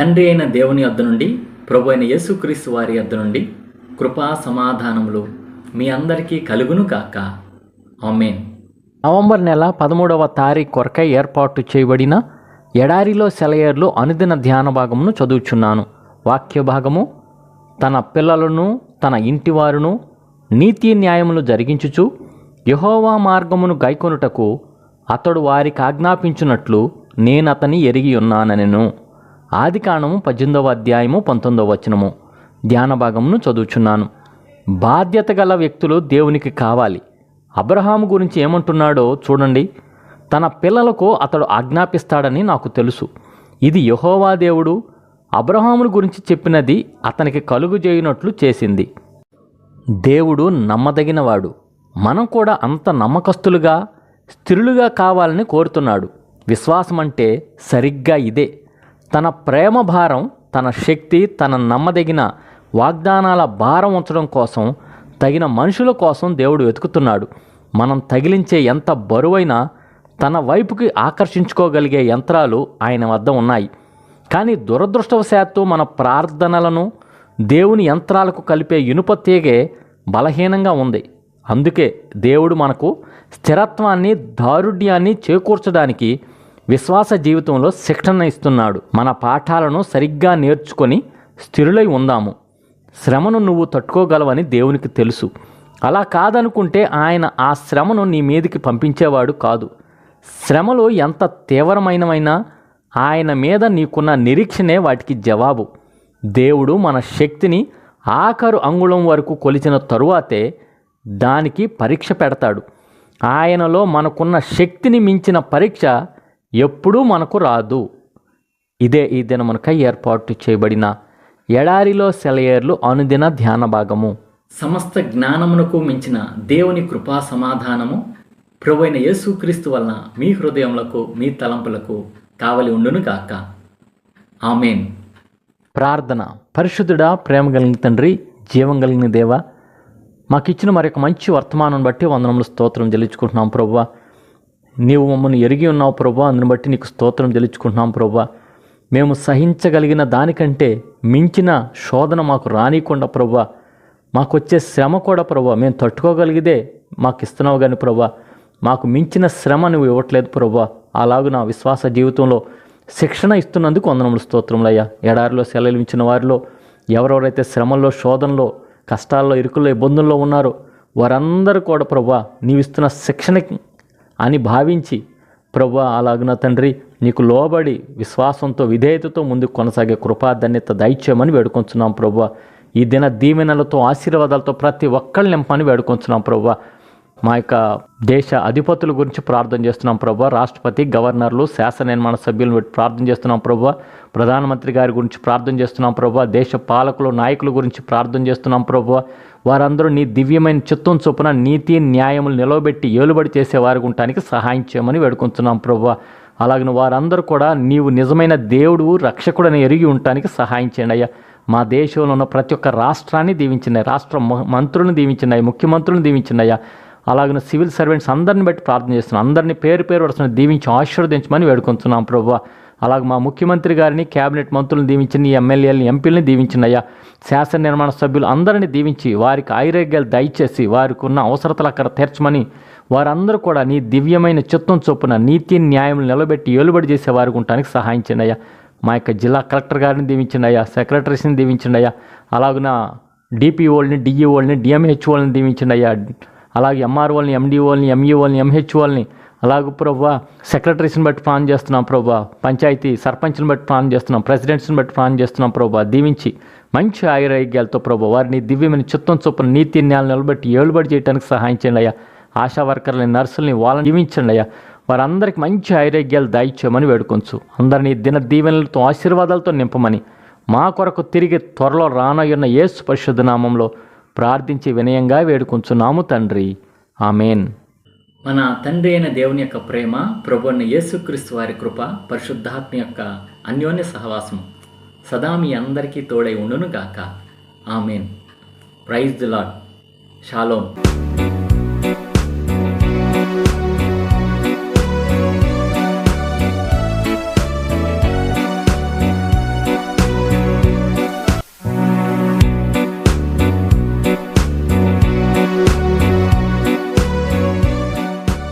తండ్రి అయిన దేవుని వద్ద నుండి ప్రభు అయిన యేసుక్రీస్తు వారి వద్ద నుండి కృపా సమాధానములు మీ అందరికీ కలుగును కాక ఆమెన్. నవంబర్ నెల పదమూడవ తారీఖు కొరకై ఏర్పాటు చేయబడిన ఎడారిలో సెలయర్లు అనుదిన ధ్యాన భాగమును చదువుచున్నాను. వాక్య భాగము తన పిల్లలను తన ఇంటివారును నీతి న్యాయములు జరిగించుచు యహోవా మార్గమును గైకొనుటకు అతడు వారికి ఆజ్ఞాపించినట్లు నేనతని ఎరిగి ఉన్నానెను ఆది కాండము పద్దెనిమిదవ అధ్యాయము పంతొమ్మిదవ వచనము. ధ్యాన భాగమును చదువుచున్నాను. బాధ్యత గల వ్యక్తులు దేవునికి కావాలి. అబ్రహాము గురించి ఏమంటున్నాడో చూడండి. తన పిల్లలకు అతడు ఆజ్ఞాపిస్తాడని నాకు తెలుసు. ఇది యహోవా దేవుడు అబ్రహామును గురించి చెప్పినది అతనికి కలుగు చేయనట్లు చేసింది. దేవుడు నమ్మదగినవాడు. మనం కూడా అంత నమ్మకస్తులుగా స్థిరులుగా కావాలని కోరుతున్నాడు. విశ్వాసం అంటే సరిగ్గా ఇదే. తన ప్రేమ భారం తన శక్తి తన నమ్మదగిన వాగ్దానాల భారం ఉంచడం కోసం తగిన మనుషుల కోసం దేవుడు వెతుకుతున్నాడు. మనం తగిలించే ఎంత బరువైనా తన వైపుకి ఆకర్షించుకోగలిగే యంత్రాలు ఆయన వద్ద ఉన్నాయి. కానీ దురదృష్టవశాత్తు మన ప్రార్థనలను దేవుని యంత్రాలకు కలిపే ఇనుప తీగే బలహీనంగా ఉంది. అందుకే దేవుడు మనకు స్థిరత్వాన్ని దారుఢ్యాన్ని చేకూర్చడానికి విశ్వాస జీవితంలో శిక్షణ ఇస్తున్నాడు. మన పాఠాలను సరిగ్గా నేర్చుకొని స్థిరులై ఉందాము. శ్రమను నువ్వు తట్టుకోగలవని దేవునికి తెలుసు. అలా కాదనుకుంటే ఆయన ఆ శ్రమను నీ మీదకి పంపించేవాడు కాదు. శ్రమలు ఎంత తీవ్రమైనవైనా ఆయన మీద నీకున్న నిరీక్షణే వాటికి జవాబు. దేవుడు మన శక్తిని ఆఖరు అంగుళం వరకు కొలిచిన తరువాతే దానికి పరీక్ష పెడతాడు. ఆయనలో మనకున్న శక్తిని మించిన పరీక్ష ఎప్పుడూ మనకు రాదు. ఇదే ఈ దినమునకై ఏర్పాటు చేయబడిన ఎడారిలో సెలయేర్లు అనుదిన ధ్యాన భాగము. సమస్త జ్ఞానమునకు మించిన దేవుని కృపా సమాధానము ప్రభు అయిన యేసుక్రీస్తు వలన మీ హృదయములకు మీ తలంపులకు కావలి ఉండును గాక. ఆమెన్. ప్రార్థన. పరిశుద్ధుడా ప్రేమ కలిగిన తండ్రి జీవం కలిగిన దేవ మాకిచ్చిన మరొక మంచి వర్తమానం బట్టి వందనములు స్తోత్రం చెల్లించుకుంటున్నాం ప్రభా నీవు మమ్మల్ని ఎరిగి ఉన్నావు ప్రభా అందుని బట్టి నీకు స్తోత్రం తెలుచుకుంటున్నాం ప్రభా. మేము సహించగలిగిన దానికంటే మించిన శోధన మాకు రానికుండా ప్రభా. మాకు వచ్చే శ్రమ కూడా ప్రభా మేము తట్టుకోగలిగితే మాకు ఇస్తున్నావు కానీ ప్రభా. మాకు మించిన శ్రమ నువ్వు ఇవ్వట్లేదు ప్రభా. అలాగూ నా విశ్వాస జీవితంలో శిక్షణ ఇస్తున్నందుకు వందనములు స్తోత్రములయ్యా ఎడారిలో సెలవించిన వారిలో ఎవరెవరైతే శ్రమల్లో శోధనలో కష్టాల్లో ఇరుకుల్లో ఇబ్బందుల్లో ఉన్నారో వారందరూ కూడా ప్రభా నీవిస్తున్న శిక్షణ అని భావించి ప్రభు అలాగున తండ్రి నీకు లోబడి విశ్వాసంతో విధేయతతో ముందుకు కొనసాగే కృపాధన్యత దయచేయమని వేడుకొంచున్నాం ప్రభు. ఈ దిన దీవెనలతో ఆశీర్వాదాలతో ప్రతి ఒక్కళ్ళు నింపని వేడుకొంచున్నాం ప్రభు. మా యొక్క దేశ అధిపతుల గురించి ప్రార్థన చేస్తున్నాం ప్రభు. రాష్ట్రపతి గవర్నర్లు శాసన నిర్మాణ సభ్యులను పెట్టి ప్రార్థన చేస్తున్నాం ప్రభు. ప్రధానమంత్రి గారి గురించి ప్రార్థన చేస్తున్నాం ప్రభు. దేశ పాలకులు నాయకుల గురించి ప్రార్థన చేస్తున్నాం ప్రభు. వారందరూ నీ దివ్యమైన చిత్తం చొప్పున నీతి న్యాయములు నిలవబెట్టి ఏలుబడి చేసేవారు ఉండటానికి సహాయం చేయమని వేడుకుంటున్నాం ప్రభు. అలాగే వారందరూ కూడా నీవు నిజమైన దేవుడు రక్షకుడని ఎరిగి ఉండటానికి సహాయం చేయండి అయ్యా. మా దేశంలో ఉన్న ప్రతి ఒక్క రాష్ట్రాన్ని దీవించినాయి రాష్ట్ర మంత్రులను దీవించినాయి ముఖ్యమంత్రులను దీవించినాయా అలాగే సివిల్ సర్వెంట్స్ అందరిని బట్టి ప్రార్థన చేస్తున్నాం. అందరినీ పేరు పేరు వరుసన దీవించి ఆశీర్వదించమని వేడుకుంటున్నాం ప్రభు. అలాగే మా ముఖ్యమంత్రి గారిని కేబినెట్ మంత్రులను దీవించిన ఎమ్మెల్యేలను ఎంపీలను దీవించినయ్యా శాసన నిర్మాణ సభ్యులు అందరినీ దీవించి వారికి ఆయుర్వేగాలు దయచేసి వారికి ఉన్న అవసరతలు అక్కడ తీర్చమని వారందరూ కూడా నీ దివ్యమైన చిత్తం చొప్పున నీతి న్యాయం నిలబెట్టి ఏలుబడి చేసే వారికి ఉండటానికి సహాయించిండయ్యా మా యొక్క జిల్లా కలెక్టర్ గారిని దీవించిండయ్యా సెక్రటరీస్ని దీవించిండయ్యా అలాగున డిపిఓల్ని డిఈఓల్ని డిఎంహెచ్ఓల్ని దీవించిండయ్యా అలాగే ఎంఆర్ఓల్ని ఎండిఓల్ని ఎంఈఓల్ని ఎంహెచ్ఓల్ని అలాగే ప్రభా సెక్రటరీస్ని బట్టి ప్లాన్ చేస్తున్నాం ప్రభా పంచాయతీ సర్పంచ్ని బట్టి ప్లాన్ చేస్తున్నాం ప్రెసిడెంట్స్ని బట్టి ప్లాన్ చేస్తున్నాం ప్రభా దీవించి మంచి ఆయురారోగ్యాలతో ప్రభా వారిని దివ్యమైన చిత్తం చొప్పున నీతి న్యాయాలు నిలబెట్టి ఏలుబడి చేయడానికి సహాయం చేయండి అయ్యా. ఆశా వర్కర్లని నర్సుల్ని వాళ్ళని దీవించండి అయ్యా. వారందరికి మంచి ఆరోగ్యాలు దాయిచ్చామని వేడుకొంచు. అందరినీ దిన దీవెనలతో ఆశీర్వాదాలతో నింపమని మా కొరకు తిరిగి త్వరలో రానయ్యున్న యేసు పరిశుద్ధ నామంలో ప్రార్థించి వినయంగా వేడుకొంచున్నాము తండ్రి. ఆమెన్. మన తండ్రి అయిన దేవుని యొక్క ప్రేమ ప్రభు యేసుక్రీస్తు వారి కృప పరిశుద్ధాత్మ యొక్క అన్యోన్య సహవాసం సదా మీ అందరికీ తోడై ఉండునుగాక amen. Praise the lord shalom